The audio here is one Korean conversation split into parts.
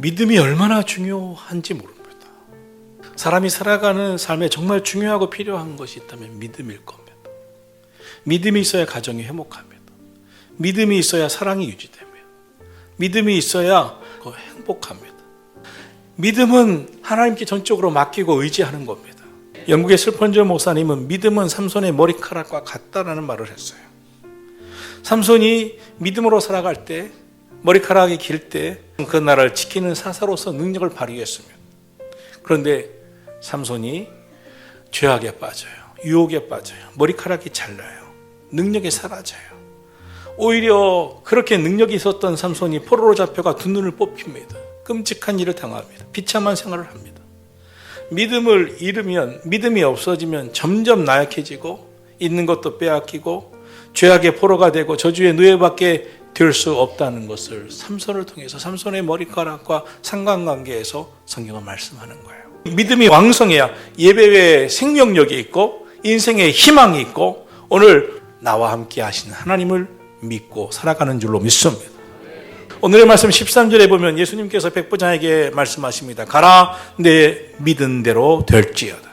믿음이 얼마나 중요한지 모릅니다. 사람이 살아가는 삶에 정말 중요하고 필요한 것이 있다면 믿음일 겁니다. 믿음이 있어야 가정이 회복합니다. 믿음이 있어야 사랑이 유지됩니다. 믿음이 있어야 행복합니다. 믿음은 하나님께 전적으로 맡기고 의지하는 겁니다. 영국의 슬펀저 목사님은 믿음은 삼손의 머리카락과 같다라는 말을 했어요. 삼손이 믿음으로 살아갈 때 머리카락이 길 때 그 나라를 지키는 사사로서 능력을 발휘했습니다. 그런데 삼손이 죄악에 빠져요. 유혹에 빠져요. 머리카락이 잘라요. 능력이 사라져요. 오히려 그렇게 능력이 있었던 삼손이 포로로 잡혀가 두 눈을 뽑힙니다. 끔찍한 일을 당합니다. 비참한 생활을 합니다. 믿음을 잃으면 믿음이 없어지면 점점 나약해지고 있는 것도 빼앗기고 죄악의 포로가 되고 저주의 누에밖에 될 수 없다는 것을 삼손을 통해서 삼손의 머리카락과 상관관계에서 성경은 말씀하는 거예요. 믿음이 왕성해야 예배 외에 생명력이 있고 인생에 희망이 있고 오늘 나와 함께 하시는 하나님을 믿고 살아가는 줄로 믿습니다. 오늘의 말씀 13절에 보면 예수님께서 백부장에게 말씀하십니다. 가라 내 믿은 대로 될지어다.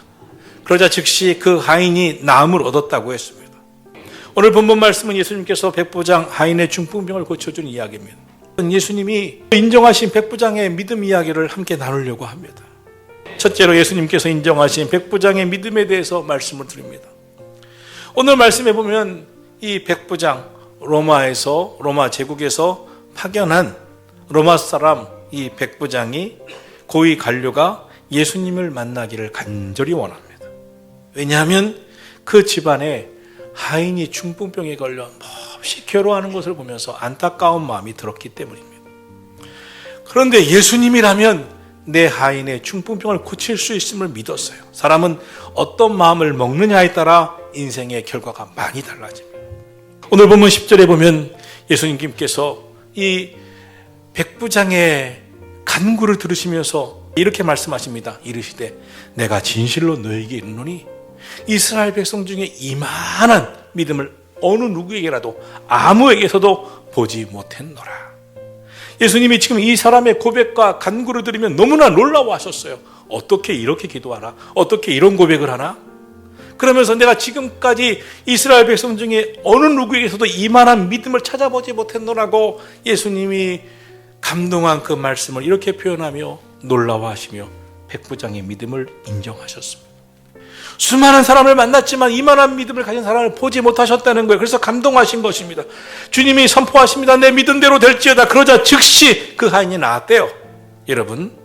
그러자 즉시 그 하인이 나음을 얻었다고 했습니다. 오늘 본문 말씀은 예수님께서 백부장 하인의 중풍병을 고쳐준 이야기입니다. 예수님이 인정하신 백부장의 믿음 이야기를 함께 나누려고 합니다. 첫째로 예수님께서 인정하신 백부장의 믿음에 대해서 말씀을 드립니다. 오늘 말씀해 보면 이 백부장 로마에서 로마 제국에서 파견한 로마 사람 이 백부장이 고위 관료가 예수님을 만나기를 간절히 원합니다. 왜냐하면 그 집안에 하인이 중풍병에 걸려 몹시 괴로워하는 것을 보면서 안타까운 마음이 들었기 때문입니다. 그런데 예수님이라면 내 하인의 중풍병을 고칠 수 있음을 믿었어요. 사람은 어떤 마음을 먹느냐에 따라 인생의 결과가 많이 달라집니다. 오늘 보면 10절에 보면 예수님께서 이 백부장의 간구를 들으시면서 이렇게 말씀하십니다. 이르시되 내가 진실로 너에게 이르노니 이스라엘 백성 중에 이만한 믿음을 어느 누구에게라도 아무에게서도 보지 못했노라. 예수님이 지금 이 사람의 고백과 간구를 들으면 너무나 놀라워하셨어요. 어떻게 이렇게 기도하나? 어떻게 이런 고백을 하나? 그러면서 내가 지금까지 이스라엘 백성 중에 어느 누구에게서도 이만한 믿음을 찾아보지 못했노라고 예수님이 감동한 그 말씀을 이렇게 표현하며 놀라워하시며 백부장의 믿음을 인정하셨습니다. 수많은 사람을 만났지만 이만한 믿음을 가진 사람을 보지 못하셨다는 거예요. 그래서 감동하신 것입니다. 주님이 선포하십니다. 내 믿음대로 될지어다. 그러자 즉시 그 하인이 나왔대요. 여러분,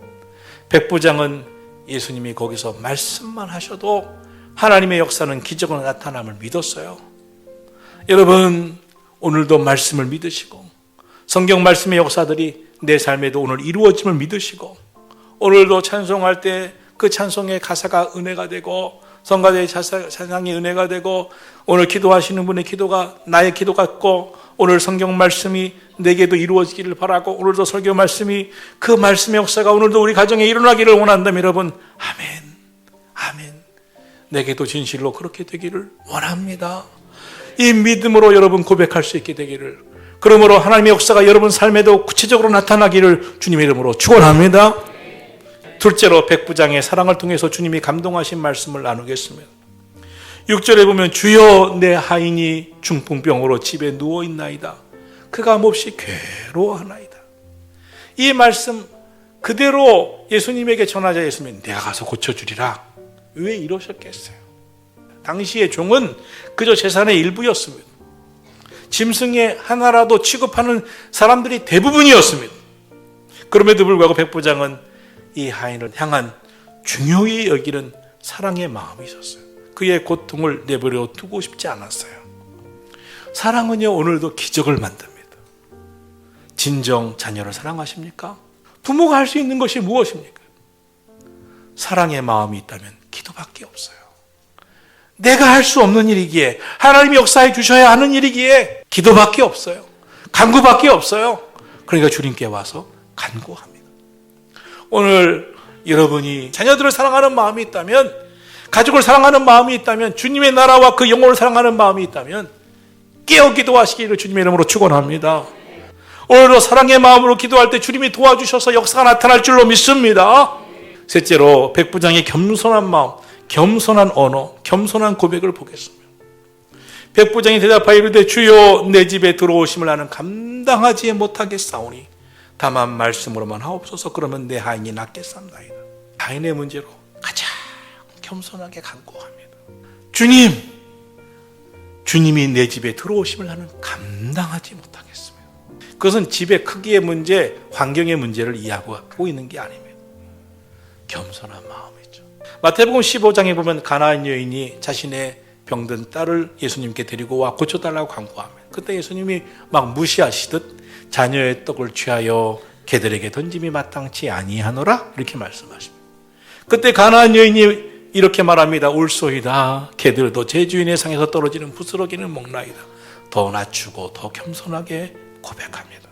백부장은 예수님이 거기서 말씀만 하셔도 하나님의 역사는 기적으로 나타남을 믿었어요. 여러분, 오늘도 말씀을 믿으시고 성경 말씀의 역사들이 내 삶에도 오늘 이루어짐을 믿으시고 오늘도 찬송할 때 그 찬송의 가사가 은혜가 되고 성가대의 찬양이 은혜가 되고 오늘 기도하시는 분의 기도가 나의 기도 같고 오늘 성경 말씀이 내게도 이루어지기를 바라고 오늘도 설교 말씀이 그 말씀의 역사가 오늘도 우리 가정에 일어나기를 원한다면 여러분 아멘 아멘 내게도 진실로 그렇게 되기를 원합니다. 이 믿음으로 여러분 고백할 수 있게 되기를 그러므로 하나님의 역사가 여러분 삶에도 구체적으로 나타나기를 주님의 이름으로 축원합니다. 둘째로 백부장의 사랑을 통해서 주님이 감동하신 말씀을 나누겠습니다. 6절에 보면 주여 내 하인이 중풍병으로 집에 누워 있나이다. 그가 몹시 괴로워하나이다. 이 말씀 그대로 예수님에게 전하자 예수님 내가 가서 고쳐주리라. 왜 이러셨겠어요? 당시의 종은 그저 재산의 일부였습니다. 짐승의 하나라도 취급하는 사람들이 대부분이었습니다. 그럼에도 불구하고 백부장은 이 하인을 향한 중요히 여기는 사랑의 마음이 있었어요. 그의 고통을 내버려 두고 싶지 않았어요. 사랑은요, 오늘도 기적을 만듭니다. 진정 자녀를 사랑하십니까? 부모가 할 수 있는 것이 무엇입니까? 사랑의 마음이 있다면 기도밖에 없어요. 내가 할 수 없는 일이기에 하나님이 역사해 주셔야 하는 일이기에 기도밖에 없어요. 간구밖에 없어요. 그러니까 주님께 와서 간구합니다. 오늘 여러분이 자녀들을 사랑하는 마음이 있다면 가족을 사랑하는 마음이 있다면 주님의 나라와 그 영혼을 사랑하는 마음이 있다면 깨어 기도하시기를 주님의 이름으로 축원합니다. 오늘도 사랑의 마음으로 기도할 때 주님이 도와주셔서 역사가 나타날 줄로 믿습니다. 셋째로 백부장의 겸손한 마음, 겸손한 언어, 겸손한 고백을 보겠습니다. 백부장이 대답하여 이르되 주여 내 집에 들어오심을 나는 감당하지 못하겠사오니 다만 말씀으로만 하옵소서 그러면 내 하인이 낫겠사옵나이다. 하인의 문제로 가장 겸손하게 간구합니다. 주님, 주님이 내 집에 들어오심을 나는 감당하지 못하겠습니다. 그것은 집의 크기의 문제, 환경의 문제를 이야기하고 있는 게 아닙니다. 겸손한 마음이죠. 마태복음 15장에 보면 가나안 여인이 자신의 병든 딸을 예수님께 데리고 와 고쳐달라고 간구하면 그때 예수님이 막 무시하시듯 자녀의 떡을 취하여 개들에게 던짐이 마땅치 아니하노라 이렇게 말씀하십니다. 그때 가나안 여인이 이렇게 말합니다. 울소이다. 개들도 제 주인의 상에서 떨어지는 부스러기는 먹나이다. 더 낮추고 더 겸손하게 고백합니다.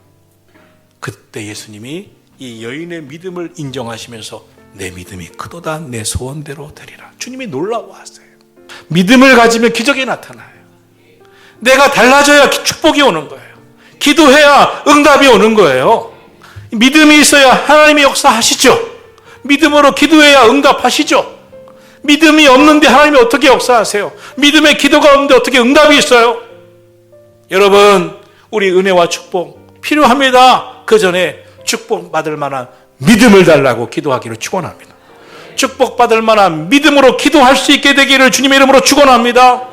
그때 예수님이 이 여인의 믿음을 인정하시면서 내 믿음이 크도다 내 소원대로 되리라. 주님이 놀라워하세요. 믿음을 가지면 기적이 나타나요. 내가 달라져야 축복이 오는 거예요. 기도해야 응답이 오는 거예요. 믿음이 있어야 하나님의 역사하시죠. 믿음으로 기도해야 응답하시죠. 믿음이 없는데 하나님이 어떻게 역사하세요? 믿음의 기도가 없는데 어떻게 응답이 있어요? 여러분, 우리 은혜와 축복 필요합니다. 그 전에 축복 받을 만한 믿음을 달라고 기도하기를 축원합니다. 축복 받을 만한 믿음으로 기도할 수 있게 되기를 주님의 이름으로 축원합니다.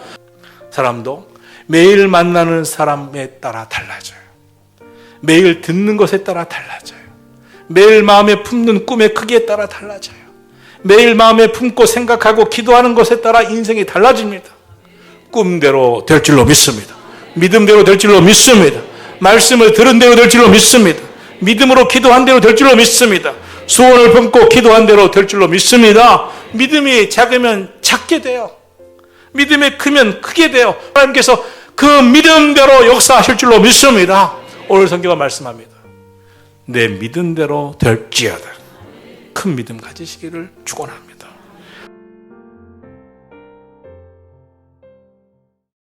사람도 매일 만나는 사람에 따라 달라져요. 매일 듣는 것에 따라 달라져요. 매일 마음에 품는 꿈의 크기에 따라 달라져요. 매일 마음에 품고 생각하고 기도하는 것에 따라 인생이 달라집니다. 꿈대로 될 줄로 믿습니다. 믿음대로 될 줄로 믿습니다. 말씀을 들은 대로 될 줄로 믿습니다. 믿음으로 기도한 대로 될 줄로 믿습니다. 소원을 품고 기도한 대로 될 줄로 믿습니다. 믿음이 작으면 작게 돼요. 믿음이 크면 크게 돼요. 하나님께서 그 믿음대로 역사하실 줄로 믿습니다. 오늘 성경가 말씀합니다. 내 믿음대로 될지어다. 큰 믿음 가지시기를 축원합니다.